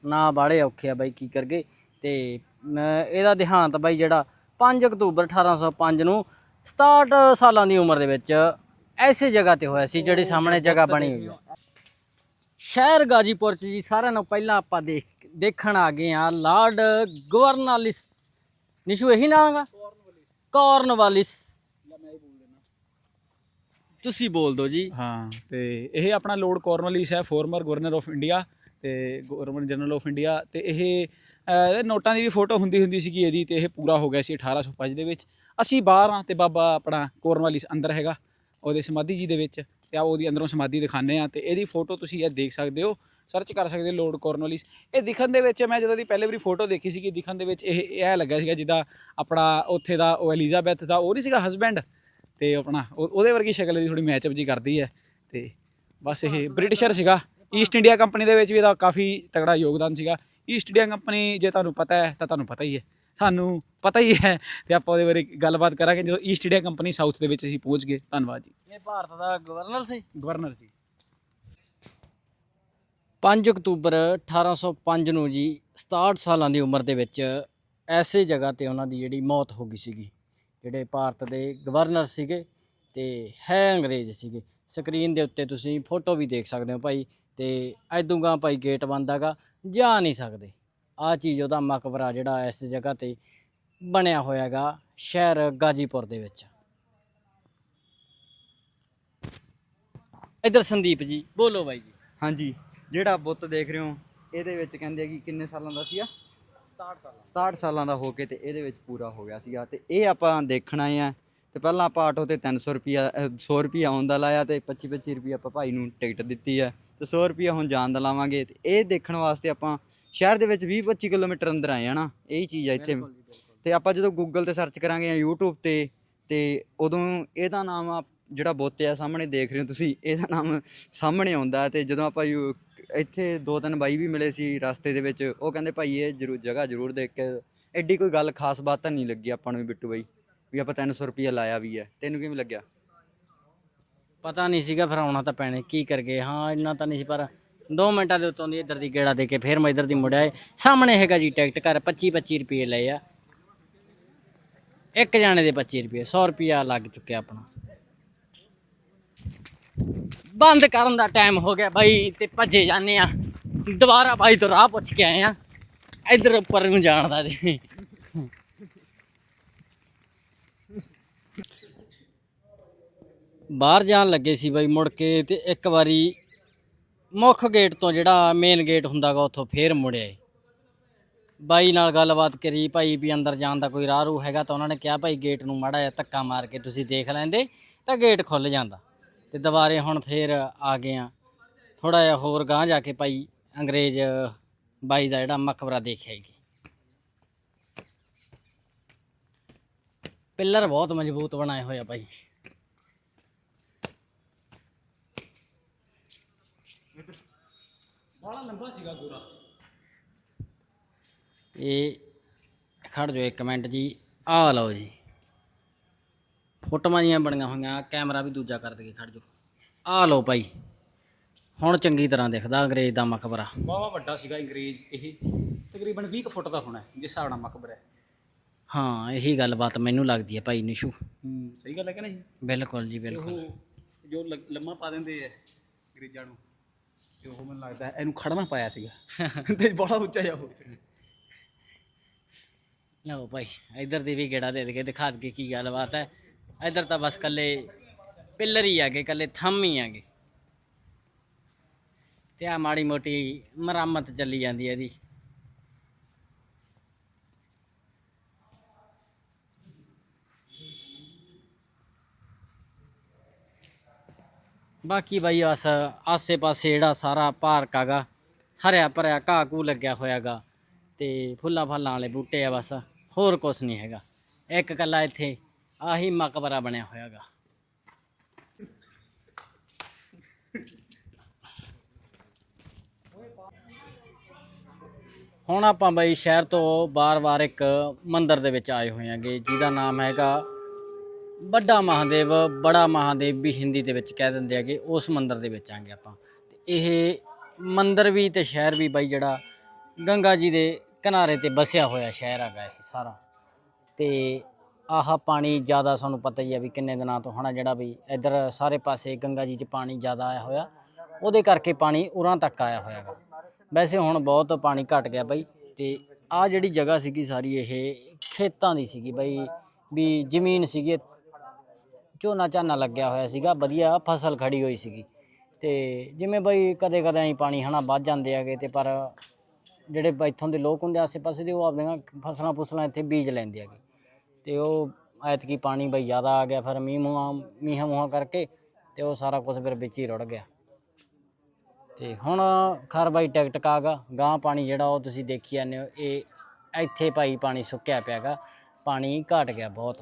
ਨਾ ਬਾੜੇ ਔਖੇ ਆ ਬਾਈ ਕੀ ਕਰਗੇ? ਤੇ ਇਹਦਾ ਦੇਹਾਂਤ ਬਾਈ ਜਿਹੜਾ 5 ਅਕਤੂਬਰ 1805 ਨੂੰ 67 ਸਾਲਾਂ ਦੀ ਉਮਰ ਦੇ ਵਿੱਚ ਐਸੇ ਜਗ੍ਹਾ ਤੇ ਹੋਇਆ ਸੀ ਜਿਹੜੀ ਸਾਹਮਣੇ ਜਗ੍ਹਾ ਬਣੀ ਹੋਈ ਹੈ ਸ਼ਹਿਰ ਗਾਜੀਪੁਰ ਚ ਜੀ ਸਾਰਿਆਂ ਨੂੰ ਪਹਿਲਾਂ ਆਪਾਂ ਦੇਖ ਦੇਖਣ ਆ ਗਏ ਆ ਲਾਰਡ ਗਵਰਨਾਲਿਸ। ਨਿਸ਼ੂ ਇਹੀ ਨਾਮ ਹੈਗਾ? ਕਾਰਨਵਾਲਿਸ। ਤੁਸੀਂ ਬੋਲ ਦਿਓ ਜੀ। ਹਾਂ, ਤੇ ਇਹ ਆਪਣਾ ਲੋਰਡ ਕਾਰਨਵਾਲਿਸ ਹੈ ਫਾਰਮਰ ਗਵਰਨਰ ਆਫ ਇੰਡੀਆ ਤੇ ਗਵਰਨਰ ਜਨਰਲ ਆਫ ਇੰਡੀਆ ਤੇ ਇਹ ਨੋਟਾਂ ਦੀ ਵੀ ਫੋਟੋ ਹੁੰਦੀ ਹੁੰਦੀ ਸੀਗੀ ਇਹਦੀ ਤੇ ਇਹ ਪੂਰਾ ਹੋ ਗਿਆ ਸੀ 1805 ਦੇ ਵਿੱਚ। ਅਸੀਂ ਬਾਹਰ ਆ ਤੇ ਬਾਬਾ ਆਪਣਾ ਕੋਰਨਵਾਲਿਸ ਅੰਦਰ ਹੈਗਾ, ਉਹਦੇ ਸਮਾਧੀ ਜੀ ਦੇ ਵਿੱਚ। ਤੇ ਆ ਉਹਦੀ ਅੰਦਰੋਂ ਸਮਾਧੀ ਦਿਖਾਣੇ ਆ ਤੇ ਇਹਦੀ ਫੋਟੋ ਤੁਸੀਂ ਇਹ ਦੇਖ ਸਕਦੇ ਹੋ ਸਰਚ ਕਰ ਸਕਦੇ ਹੋ ਲੋਰਡ ਕਾਰਨਵਾਲਿਸ ਇਹ ਦਿਖਣ ਦੇ ਵਿੱਚ ਮੈਂ ਜਦੋਂ ਦੀ ਪਹਿਲੇ ਵਾਰੀ ਫੋਟੋ ਦੇਖੀ ਸੀਗੀ, ਦਿਖਣ ਦੇ ਵਿੱਚ ਇਹ ਇਹ ਲੱਗਾ ਸੀਗਾ ਜਿੱਦਾਂ ਆਪਣਾ ਉੱਥੇ ਦਾ ਉਹ ਐਲਿਜ਼ਾਬੈਥ ਦਾ, ਉਹ ਨਹੀਂ ਸੀਗਾ ਹਸਬੈਂਡ ਤੇ ਆਪਣਾ ਉਹ- ਉਹਦੇ ਵਰਗੀ ਸ਼ਕਲ ਦੀ ਥੋੜੀ ਮੈਚਅਪ ਜੀ ਕਰਦੀ ਹੈ ਤੇ ਬਸ ਇਹ ਬ੍ਰਿਟਿਸ਼ਰ ਸੀਗਾ। ਈਸਟ ਇੰਡੀਆ ਕੰਪਨੀ ਦੇ ਵਿੱਚ ਵੀ ਇਹਦਾ ਕਾਫੀ ਤਗੜਾ ਯੋਗਦਾਨ ਸੀਗਾ। ਈਸਟ ਇੰਡੀਆ ਕੰਪਨੀ ਜੇ ਤੁਹਾਨੂੰ ਪਤਾ ਹੈ ਤਾਂ ਤੁਹਾਨੂੰ ਪਤਾ ਹੀ ਹੈ। ਸਾਨੂੰ ਪਤਾ ਹੀ ਹੈ ਤੇ ਆਪਾਂ ਉਹਦੇ ਬਾਰੇ ਗੱਲਬਾਤ ਕਰਾਂਗੇ ਜਦੋਂ ਈਸਟ ਇੰਡੀਆ ਕੰਪਨੀ ਸਾਊਥ ਦੇ ਵਿੱਚ ਅਸੀਂ ਪਹੁੰਚ ਗਏ। ਧੰਨਵਾਦ ਜੀ। ਇਹ ਭਾਰਤ ਦਾ ਗਵਰਨਰ ਸੀ? ਗਵਰਨਰ ਸੀ। 5 ਅਕਤੂਬਰ 1805 ਨੂੰ ਜੀ 67 ਸਾਲਾਂ ਦੀ ਉਮਰ ਦੇ ਵਿੱਚ ਐਸੇ ਜਗ੍ਹਾ ਤੇ ਉਹਨਾਂ ਦੀ ਜਿਹੜੀ ਮੌਤ ਹੋ ਗਈ ਸੀਗੀ ਜਿਹੜੇ ਭਾਰਤ ਦੇ ਗਵਰਨਰ ਸੀਗੇ ਤੇ ਹੈ ਅੰਗਰੇਜ਼ ਸੀਗੇ। ਸਕਰੀਨ ਦੇ ਉੱਤੇ ਤੁਸੀਂ ਫੋਟੋ ਵੀ ਦੇਖ ਸਕਦੇ ਹੋ ਭਾਈ ਤੇ ਐਦੂਗਾ ਭਾਈ ਗੇਟ ਬੰਦ ਹੈਗਾ ਜਾ ਨਹੀਂ ਸਕਦੇ। ਆ ਚੀਜ਼ ਉਹਦਾ ਮਕਬਰਾ ਜਿਹੜਾ ਇਸ ਜਗ੍ਹਾ ਤੇ ਬਣਿਆ ਹੋਇਆ ਹੈਗਾ ਸ਼ਹਿਰ ਗਾਜੀਪੁਰ ਦੇ ਵਿੱਚ। ਇੱਧਰ ਸੰਦੀਪ ਜੀ ਬੋਲੋ ਬਾਈ ਜੀ। ਹਾਂਜੀ ਜਿਹੜਾ ਬੁੱਤ ਦੇਖ ਰਹੇ ਹੋ ਇਹਦੇ ਵਿੱਚ ਕਹਿੰਦੇ ਆ ਕਿ ਕਿੰਨੇ ਸਾਲਾਂ ਦਾ ਸੀਗਾ? 67 ਸਾਲਾਂ। 67 ਸਾਲਾਂ ਦਾ ਹੋ ਕੇ ਤੇ ਇਹਦੇ ਵਿੱਚ ਪੂਰਾ ਹੋ ਗਿਆ ਸੀਗਾ। ਤੇ ਇਹ ਆਪਾਂ ਦੇਖਣ ਆ ਤੇ ਪਹਿਲਾਂ ਆਪਾਂ ਆਟੋ ਤੇ 300 ਰੁਪਿਆ 100 ਰੁਪਿਆ ਆਉਣ ਦਾ ਲਾਇਆ ਤੇ 25 25 ਰੁਪਿਆ ਆਪਾਂ ਭਾਈ ਨੂੰ ਟਿਕਟ ਦਿੱਤੀ ਆ। ਤੇ 100 ਰੁਪਿਆ ਹੁਣ ਜਾਣ ਦਾ ਲਾਵਾਂਗੇ। ਤੇ ਇਹ ਦੇਖਣ ਵਾਸਤੇ ਆਪਾਂ ਸ਼ਹਿਰ ਦੇ ਵਿੱਚ 20 25 ਕਿਲੋਮੀਟਰ ਅੰਦਰ ਆਏ ਆ ਨਾ ਇਹੀ ਚੀਜ਼ ਆ ਇੱਥੇ। ਤੇ ਆਪਾਂ ਜਦੋਂ ਗੂਗਲ ਤੇ ਸਰਚ ਕਰਾਂਗੇ ਜਾਂ YouTube ਤੇ ਤੇ ਉਦੋਂ ਇਹਦਾ ਨਾਮ ਆ ਜਿਹੜਾ ਬੁੱਤ ਆ ਸਾਹਮਣੇ ਦੇਖ ਰਹੇ ਹੋ ਤੁਸੀਂ ਇਹਦਾ ਨਾਮ ਸਾਹਮਣੇ ਆਉਂਦਾ ਤੇ ਜਦੋਂ ਆਪਾਂ ਇੱਥੇ ਦੋ ਤਿੰਨ ਬਾਈ ਵੀ ਮਿਲੇ ਸੀ ਰਸਤੇ ਦੇ ਵਿੱਚ ਉਹ ਕਹਿੰਦੇ ਭਾਈ ਇਹ ਜਰੂਰ ਜਗ੍ਹਾ ਜ਼ਰੂਰ ਦੇਖ ਕੇ ਐਡੀ ਕੋਈ ਗੱਲ ਖਾਸ ਬਾਤ ਤਾਂ ਨਹੀਂ ਲੱਗੀ ਆਪਾਂ ਨੂੰ ਵੀ ਬਿੱਟੂ ਬਾਈ। ਵੀ ਆਪਾਂ 300 ਰੁਪਈਆ ਲਾਇਆ ਵੀ ਹੈ। ਤੈਨੂੰ ਕਿਵੇਂ ਲੱਗਿਆ? ਪਤਾ ਨਹੀਂ ਸੀਗਾ, ਫਿਰ ਆਉਣਾ ਤਾਂ ਪੈਣੇ, ਕੀ ਕਰ ਗਏ ਹਾਂ, ਇੰਨਾ ਤਾਂ ਨਹੀਂ ਸੀ, ਪਰ 2 ਮਿੰਟਾਂ ਦੇ ਉੱਤੋਂ ਦੀ ਇੱਧਰ ਦੀ ਗੇੜਾ ਦੇ ਕੇ ਫਿਰ ਮੈਂ ਇੱਧਰ ਦੀ ਮੁੜਿਆ ਏ ਸਾਹਮਣੇ ਹੈਗਾ ਜੀ ਟਿਕਟ ਘਰ 25 25 ਰੁਪਏ ਲਏ ਆ। ਇੱਕ ਜਾਣੇ ਦੇ 25 ਰੁਪਏ 100 ਰੁਪਿਆ ਲੱਗ ਚੁੱਕਿਆ ਆਪਣਾ। ਬੰਦ ਕਰਨ ਦਾ ਟਾਈਮ ਹੋ ਗਿਆ ਬਾਈ, ਤੇ ਭੱਜੇ ਜਾਂਦੇ ਆ। ਦੁਬਾਰਾ ਭਾਈ ਤੋਂ ਰਾਹ ਪੁੱਛ ਕੇ ਆਏ ਆ। ਇੱਧਰ ਉੱਪਰ ਨੂੰ ਜਾਣਦਾ ਜੀ। ਬਾਹਰ ਜਾਣ ਲੱਗੇ ਸੀ ਬਾਈ ਮੁੜ ਕੇ ਤੇ ਇੱਕ ਵਾਰੀ ਮੁੱਖ ਗੇਟ ਤੋਂ ਜਿਹੜਾ ਮੇਨ ਗੇਟ ਹੁੰਦਾਗਾ ਉੱਥੋਂ ਫੇਰ ਮੁੜਿਆ ਬਾਈ ਨਾਲ ਗੱਲਬਾਤ ਕਰੀ, ਭਾਈ ਵੀ ਅੰਦਰ ਜਾਣ ਦਾ ਕੋਈ ਰਾਹ ਰੂ ਹੈਗਾ ਤਾਂ ਉਹਨਾਂ ਨੇ ਕਿਹਾ ਭਾਈ ਗੇਟ ਨੂੰ ਮਾੜਾ ਜਿਹਾ ਧੱਕਾ ਮਾਰ ਕੇ ਤੁਸੀਂ ਦੇਖ ਲੈਂਦੇ ਤਾਂ ਗੇਟ ਖੁੱਲ ਜਾਂਦਾ। ਤੇ ਦੁਬਾਰੇ ਹੁਣ ਫੇਰ ਆ ਗਏ ਆ। ਥੋੜਾ ਜਿਹਾ ਹੋਰ ਗਾਂਹ ਜਾ ਕੇ ਭਾਈ ਅੰਗਰੇਜ਼ ਬਾਈ ਦਾ ਜਿਹੜਾ ਮਕਬਰਾ ਦੇਖਿਆ ਜੀ ਪਿੱਲਰ ਬਹੁਤ ਮਜ਼ਬੂਤ ਬਣਾਏ ਹੋਇਆ ਭਾਈ। ਬੜਾ ਲੰਬਾ ਸੀਗਾ ਗੋਰਾ। ਇਹ ਖੜ ਜਾਓ ਇੱਕ ਮਿੰਟ ਜੀ ਆਹ ਲਓ ਜੀ। ਫੋਟੋਆਂ ਜੀਆਂ ਬਣੀਆਂ ਹੋਈਆਂ ਕੈਮਰਾ ਵੀ ਦੂਜਾ ਕਰ ਦਈਏ ਖੜ ਜਾਓ। ਆਹ ਲਓ ਭਾਈ ਹੁਣ ਚੰਗੀ ਤਰ੍ਹਾਂ ਦਿਖਦਾ ਅੰਗਰੇਜ਼ ਦਾ ਮਕਬਰਾ। ਬਾਵਾ ਵੱਡਾ ਸੀਗਾ ਅੰਗਰੇਜ਼ ਇਹ ਤਕਰੀਬਨ 20 ਕੁ ਫੁੱਟ ਦਾ ਹੋਣਾ ਜਿਸ ਹਿਸਾਬ ਨਾਲ ਮਕਬਰਾ ਹੈ। ਹਾਂ ਇਹੀ ਗੱਲਬਾਤ ਮੈਨੂੰ ਲੱਗਦੀ ਹੈ ਭਾਈ ਨਿਸ਼ੂ। ਹੂੰ ਸਹੀ ਗੱਲ ਹੈ ਕਿ ਨਹੀਂ? ਬਿਲਕੁਲ ਜੀ ਬਿਲਕੁਲ ਉਹ ਜੋ ਲ- ਲੰਮਾ ਪਾ ਦਿੰਦੇ ਐ ਅੰਗਰੇਜ਼ਾਂ ਨੂੰ। ਤੇ ਉਹ ਮੈਨੂੰ ਲੱਗਦਾ ਇਹਨੂੰ ਖੜਮਾ ਪਾਇਆ ਸੀਗਾ। ਤੇ ਬੜਾ ਉੱਚਾ ਜਿਹਾ ਉਹ ਲਓ ਭਾਈ ਇੱਧਰ ਦੀ ਵੀ ਗੇੜਾ ਦੇ ਕੇ ਦਿਖਾ ਦਈਏ ਕੀ ਗੱਲਬਾਤ ਹੈ। ਇੱਧਰ ਤਾਂ ਬਸ ਕੱਲੇ ਪਿੱਲਰ ਹੀ ਆਗੇ ਕੱਲੇ ਥੰਮ ਹੀ ਆਗੇ ਤੇ ਆ ਮਾੜੀ ਮੋਟੀ ਮਰਮਤ ਚੱਲੀ ਜਾਂਦੀ ਹੈ ਇਹਦੀ। ਬਾਕੀ ਬਾਈ ਬਸ ਆਸੇ ਪਾਸੇ ਜਿਹੜਾ ਸਾਰਾ ਪਾਰਕ ਹੈਗਾ ਹਰਿਆ ਭਰਿਆ ਘਾਹ ਘੂ ਲੱਗਿਆ ਹੋਇਆਗਾ ਤੇ ਫੁੱਲਾਂ ਫਲਾਂ ਵਾਲੇ ਬੂਟੇ ਆ ਬਸ, ਹੋਰ ਕੁਛ ਨਹੀਂ ਹੈਗਾ। ਇੱਕ ਕੱਲਾ ਇੱਥੇ, ਆਹੀ ਮਕਬਰਾ ਬਣਿਆ ਹੋਇਆਗਾ। ਹੁਣ ਆਪਾਂ ਬਾਈ ਸ਼ਹਿਰ ਤੋਂ ਬਾਰ-ਬਾਰ ਇੱਕ ਮੰਦਿਰ ਦੇ ਵਿੱਚ ਆਏ ਹੋਏ ਆਂਗੇ ਜਿਹਦਾ ਨਾਮ ਹੈਗਾ ਵੱਡਾ ਮਹਾਦੇਵ, ਬੜਾ ਮਹਾਦੇਵ ਵੀ ਹਿੰਦੀ ਦੇ ਵਿੱਚ ਕਹਿ ਦਿੰਦੇ ਹੈਗੇ, ਉਸ ਮੰਦਿਰ ਦੇ ਵਿੱਚ ਆਂਗੇ ਆਪਾਂ। ਤੇ ਇਹ ਮੰਦਿਰ ਵੀ ਤੇ ਸ਼ਹਿਰ ਵੀ ਬਾਈ ਜਿਹੜਾ ਗੰਗਾ ਜੀ ਦੇ ਕਿਨਾਰੇ ਤੇ ਵਸਿਆ ਹੋਇਆ ਸ਼ਹਿਰ ਹੈਗਾ ਇਹ ਸਾਰਾ। ਤੇ ਆਹ ਪਾਣੀ ਜ਼ਿਆਦਾ ਸਾਨੂੰ ਪਤਾ ਹੀ ਹੈ ਵੀ ਕਿੰਨੇ ਦਿਨਾਂ ਤੋਂ ਹਨਾ ਜਿਹੜਾ ਵੀ ਇੱਧਰ ਸਾਰੇ ਪਾਸੇ ਗੰਗਾ ਜੀ 'ਚ ਪਾਣੀ ਜ਼ਿਆਦਾ ਆਇਆ ਹੋਇਆ, ਉਹਦੇ ਕਰਕੇ ਪਾਣੀ ਉਰਾਂ ਤੱਕ ਆਇਆ ਹੋਇਆਗਾ ਵੈਸੇ ਹੁਣ ਬਹੁਤ ਪਾਣੀ ਘਟ ਗਿਆ ਬਾਈ, ਤੇ ਆ ਜਿਹੜੀ ਜਗ੍ਹਾ ਸੀਗੀ ਸਾਰੀ ਇਹ ਖੇਤਾਂ ਦੀ ਸੀਗੀ ਬਾਈ, ਵੀ ਜ਼ਮੀਨ ਸੀਗੀ ਝੋਨਾ ਝਾਨਾ ਲੱਗਿਆ ਹੋਇਆ ਸੀਗਾ, ਵਧੀਆ ਫਸਲ ਖੜੀ ਹੋਈ ਸੀਗੀ। ਤੇ ਜਿਵੇਂ ਬਈ ਕਦੇ ਕਦੇ ਹੀ ਪਾਣੀ ਹਨਾ ਵੱਧ ਜਾਂਦੇ ਆਗੇ ਤੇ ਪਰ ਜਿਹੜੇ ਇੱਥੋਂ ਦੇ ਲੋਕ ਹੁੰਦੇ ਆਸੇ ਪਾਸੇ ਦੇ, ਉਹ ਆਪਣੀਆਂ ਫਸਲਾਂ ਫੁਸਲਾਂ ਇੱਥੇ ਬੀਜ ਲੈਂਦੇ ਆਗੇ ਤੇ ਉਹ ਐਤਕੀ ਪਾਣੀ ਬਈ ਜ਼ਿਆਦਾ ਆ ਗਿਆ, ਫਿਰ ਮੀਂਹ ਮੂੰਹਾਂ, ਮੀਂਹਾਂ ਮੂੰਹਾਂ ਕਰਕੇ ਤੇ ਉਹ ਸਾਰਾ ਕੁਝ ਫਿਰ ਵਿੱਚ ਹੀ ਰੁੜ ਗਿਆ। ਤੇ ਹੁਣ ਖਰ ਬਾਈ ਟਿਕਟ ਕਾਗਾ ਗਾਂ ਪਾਣੀ ਜਿਹੜਾ ਉਹ ਤੁਸੀਂ ਦੇਖੀ ਜਾਂਦੇ ਹੋ, ਇਹ ਇੱਥੇ ਭਾਈ ਪਾਣੀ ਸੁੱਕਿਆ ਪਿਆਗਾ ਪਾਣੀ ਘਟ ਗਿਆ ਬਹੁਤ।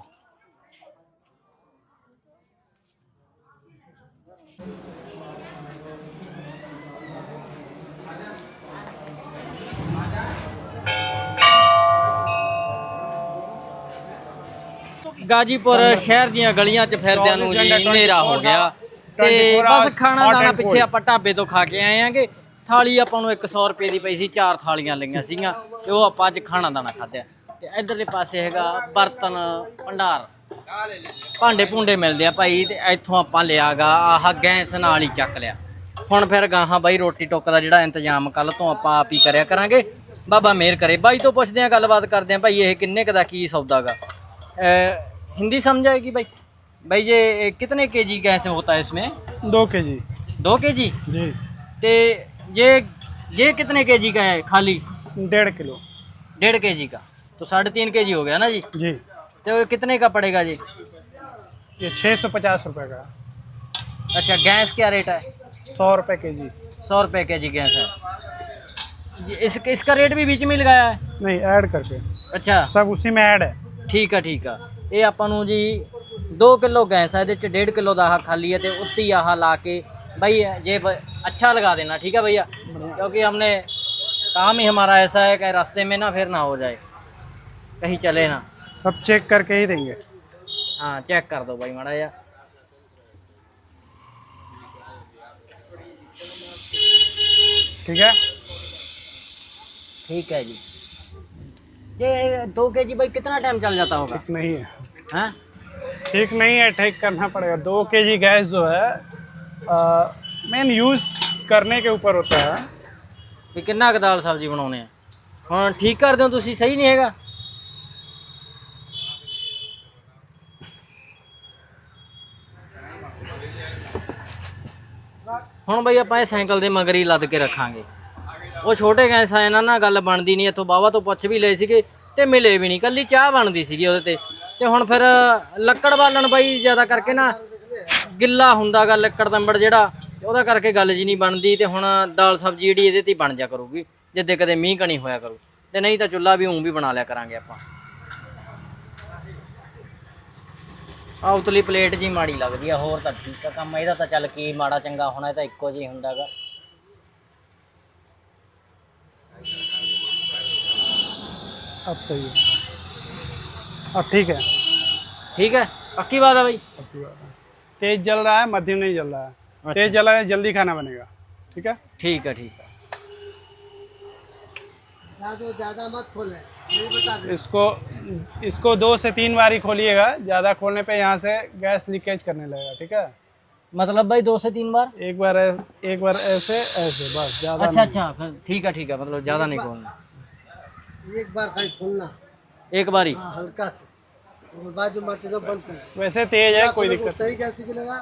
ਗਾਜੀਪੁਰ ਸ਼ਹਿਰ ਦੀਆਂ ਗਲੀਆਂ 'ਚ ਫਿਰਦਿਆਂ ਨੂੰ ਜੀ ਹਨੇਰਾ ਹੋ ਗਿਆ ਤੇ ਬਸ ਖਾਣਾ ਦਾਣਾ ਪਿੱਛੇ ਆਪਾਂ ਢਾਬੇ ਤੋਂ ਖਾ ਕੇ ਆਏ ਆਂਗੇ ਥਾਲੀ ਆਪਾਂ ਨੂੰ 100 ਰੁਪਏ ਦੀ ਪਈ ਸੀ, ਚਾਰ ਥਾਲੀਆਂ ਲਈਆਂ ਸੀਗੀਆਂ ਤੇ ਉਹ ਆਪਾਂ ਅੱਜ ਖਾਣਾ ਦਾਣਾ ਖਾਧਿਆ ਤੇ ਇਧਰਲੇ ਪਾਸੇ ਹੈਗਾ ਬਰਤਨ ਭੰਡਾਰ। ਭਾਂਡੇ ਭੁੰਡੇ ਮਿਲਦੇ ਆ ਭਾਈ ਤੇ ਇੱਥੋਂ ਆਪਾਂ ਲਿਆਗਾ ਆਹ ਗੈਸ ਨਾਲ ਹੀ ਚੱਕ ਲਿਆ ਹੁਣ ਫਿਰ ਗਾਹਾਂ ਬਾਈ ਰੋਟੀ ਟੁੱਕ ਦਾ ਜਿਹੜਾ ਇੰਤਜ਼ਾਮ ਕੱਲ ਤੋਂ ਆਪਾਂ ਆਪ ਹੀ ਕਰਿਆ ਕਰਾਂਗੇ ਬਾਬਾ ਮਿਹਰ ਕਰੇ ਬਾਈ ਤੋਂ ਪੁੱਛਦੇ ਆ ਗੱਲਬਾਤ ਕਰਦੇ ਆ ਭਾਈ ਇਹ ਕਿੰਨੇ ਕ ਦਾ ਕੀ ਸੌਦਾਗਾ हिंदी समझ आएगी भाई भाई ये ए, कितने के जी गैस होता है इसमें दो के जी दो के जी जी ते ये ये कितने के जी का है खाली डेढ़ किलो डेढ़ के जी का तो साढ़े तीन के जी हो गया ना जी जी तो ये कितने का पड़ेगा जी ये छः सौ पचास रुपये का अच्छा गैस क्या रेट है सौ रुपये के जी सौ रुपये के जी गैस है जी, इस, इसका रेट भी बीच में लगाया है नहीं ऐड करके अच्छा सब उसी में ऐड है ਠੀਕ ਆ ਠੀਕ ਆ ਇਹ ਆਪਾਂ ਨੂੰ ਜੀ 2 ਕਿਲੋ ਗੈਸ ਆ ਇਹਦੇ ਚ 1.5 ਕਿਲੋ ਦਾ ਆਹ ਖਾਲੀ ਹੈ ਤੇ ਉੱਤੇ ਹੀ ਆਹ ਲਾ ਕੇ भाई ये ब- अच्छा लगा देना ठीक है भैया क्योंकि हमने काम ही हमारा ऐसा है कि रास्ते में ना फिर ना हो जाए कहीं चले ना अब चेक करके ही देंगे हाँ चेक कर दो भाई माड़ा या ठीक है ठीक है जी ये दो के जी भाई कितना टाइम चल जाता होगा ठीक नहीं है हाँ ठीक नहीं है ठीक करना पड़ेगा दो के जी गैस जो है मेन यूज़ करने के ऊपर होता है ਵੀ ਕਿੰਨਾ ਕੁ ਦਾਲ ਸਬਜ਼ੀ ਬਣਾਉਣੇ ਆ ਹੁਣ ਠੀਕ ਕਰਦੇ ਹੋ ਤੁਸੀਂ ਸਹੀ ਨਹੀਂ ਹੈਗਾ ਹੁਣ ਬਈ ਆਪਾਂ ਇਹ ਸਾਈਕਲ ਦੇ ਮਗਰ ਹੀ ਲੱਦ ਕੇ ਰੱਖਾਂਗੇ। ਉਹ ਛੋਟੇ ਗੈਸਾਂ ਇਹਨਾਂ ਨਾਲ ਗੱਲ ਬਣਦੀ ਨਹੀਂ, ਇੱਥੋਂ ਬਾਵਾ ਤੋਂ ਪੁੱਛ ਵੀ ਲਏ ਸੀਗੇ ਤੇ ਮਿਲੇ ਵੀ ਨਹੀਂ। ਕੱਲੀ ਚਾਹ ਬਣਦੀ ਸੀਗੀ ਉਹਦੇ ਤੇ। ਤੇ ਹੁਣ ਫਿਰ ਲੱਕੜ ਬਾਲਣ ਬਈ ਜ਼ਿਆਦਾ ਕਰਕੇ ਨਾ ਗਿੱਲਾ ਹੁੰਦਾਗਾ ਲੱਕੜ ਤੰਬੜ ਜਿਹੜਾ, ਉਹਦਾ ਕਰਕੇ ਗੱਲ ਜੀ ਨਹੀਂ ਬਣਦੀ ਤੇ ਹੁਣ ਦਾਲ ਸਬਜ਼ੀ ਜਿਹੜੀ ਇਹਦੇ ਤੇ ਹੀ ਬਣ ਜਾ ਕਰੂਗੀ, ਜਿੱਦੇ ਕਦੇ ਮੀਂਹ ਕਣੀ ਹੋਇਆ ਕਰੂ। ਤੇ ਨਹੀਂ ਤਾਂ ਚੁੱਲ੍ਹਾ ਵੀ ਉਂ ਵੀ ਬਣਾ ਲਿਆ ਕਰਾਂਗੇ ਆਪਾਂ। ਆ ਉਤਲੀ ਪਲੇਟ ਜੀ ਮਾੜੀ ਲੱਗਦੀ ਆ ਹੋਰ ਤਾਂ ਠੀਕ ਆ ਕੰਮ ਇਹਦਾ ਤਾਂ ਚੱਲ ਕੀ ਮਾੜਾ ਚੰਗਾ ਹੋਣਾ ਇਹ ਤਾਂ ਇੱਕੋ ਜਿਹਾ ਹੀ ਹੁੰਦਾਗਾ अब सही है अब ठीक है ਠੀਕ ਹੈ ਪੱਕੀ ਬਾਤ ਆ ਬਈ तेज जल रहा है मध्यम नहीं जल रहा है तेज जला है जल्दी खाना बनेगा ठीक है ज़्यादा मत खोलें इसको इसको दो से तीन बार ही खोलिएगा ज़्यादा खोलने पे यहाँ से गैस लीकेज करने लगेगा ठीक है? मतलब भाई दो से तीन बार? एक बार एक बार ऐसे ऐसे बस ज़्यादा अच्छा अच्छा ठीक है ठीक है मतलब ज़्यादा नहीं खोलना। एक बार खाली खोलना। एक बार? ही हाँ, हल्का से। बाजू मारते तो बंद कर। वैसे तेज है कोई तो दिक्कत नहीं। गैस निकलेगा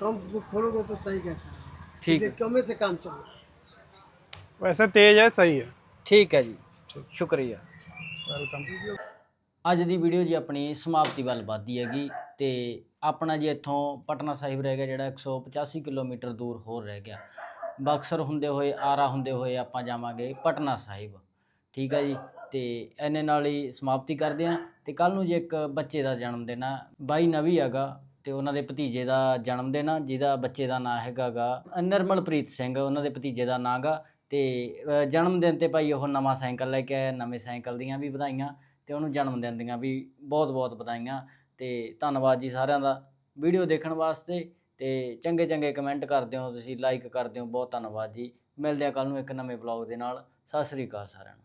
कम खोलोगे तो सही गैस। ठीक। है कमे से काम चलो वैसे तेज है सही है। ਠੀਕ ਹੈ ਜੀ। ਸ਼ੁਕਰੀਆ। ਅੱਜ ਦੀ ਵੀਡੀਓ ਜੀ ਆਪਣੀ ਸਮਾਪਤੀ ਵੱਲ ਵੱਧਦੀ ਹੈਗੀ ਤੇ ਆਪਣਾ ਜੀ ਇੱਥੋਂ ਪਟਨਾ ਸਾਹਿਬ ਰਹਿ ਗਿਆ ਜਿਹੜਾ 185 ਕਿਲੋਮੀਟਰ ਦੂਰ ਹੋਰ ਰਹਿ ਗਿਆ। ਬਕਸਰ ਹੁੰਦੇ ਹੋਏ ਆਰਾ ਹੁੰਦੇ ਹੋਏ ਆਪਾਂ ਜਾਵਾਂਗੇ ਪਟਨਾ ਸਾਹਿਬ। ਠੀਕ ਹੈ ਜੀ ਤੇ ਐਨੇ ਨਾਲ ਹੀ ਸਮਾਪਤੀ ਕਰਦੇ ਆਂ ਤੇ ਕੱਲ ਨੂੰ ਜੇ ਇੱਕ ਬੱਚੇ ਦਾ ਜਨਮ ਦਿਨ ਆ ਬਾਈ ਨਵੀਂ ਹੈਗਾ ਤੇ ਉਹਨਾਂ ਦੇ ਭਤੀਜੇ ਦਾ ਜਨਮ ਦਿਨ ਆ ਜਿਹਦਾ ਬੱਚੇ ਦਾ ਨਾਂ ਹੈਗਾਗਾ ਨਿਰਮਲਪ੍ਰੀਤ ਸਿੰਘ ਉਹਨਾਂ ਦੇ ਭਤੀਜੇ ਦਾ ਨਾਂਗਾ ਤੇ ਜਨਮ ਦਿਨ ਤੇ ਭਾਈ ਉਹ ਨਵਾਂ ਸਾਈਕਲ ਲੈ ਕੇ ਆਇਆ, ਨਵੇਂ ਸਾਈਕਲ ਦੀਆਂ ਵੀ ਵਧਾਈਆਂ ਤੇ ਉਹਨੂੰ ਜਨਮ ਦਿਨ ਦੀਆਂ ਵੀ ਬਹੁਤ ਬਹੁਤ ਵਧਾਈਆਂ ਤੇ ਧੰਨਵਾਦ ਜੀ ਸਾਰਿਆਂ ਦਾ ਵੀਡੀਓ ਦੇਖਣ ਵਾਸਤੇ ਤੇ ਚੰਗੇ ਚੰਗੇ ਕਮੈਂਟ ਕਰਦੇ ਹੋ, ਤੁਸੀਂ ਲਾਈਕ ਕਰਦੇ ਹੋ, ਬਹੁਤ ਧੰਨਵਾਦ ਜੀ। ਮਿਲਦੇ ਆ ਕੱਲ ਨੂੰ ਇੱਕ ਨਵੇਂ ਬਲੌਗ ਦੇ ਨਾਲ। ਸਤਿ ਸ੍ਰੀ ਅਕਾਲ ਸਾਰਿਆਂ ਨੂੰ।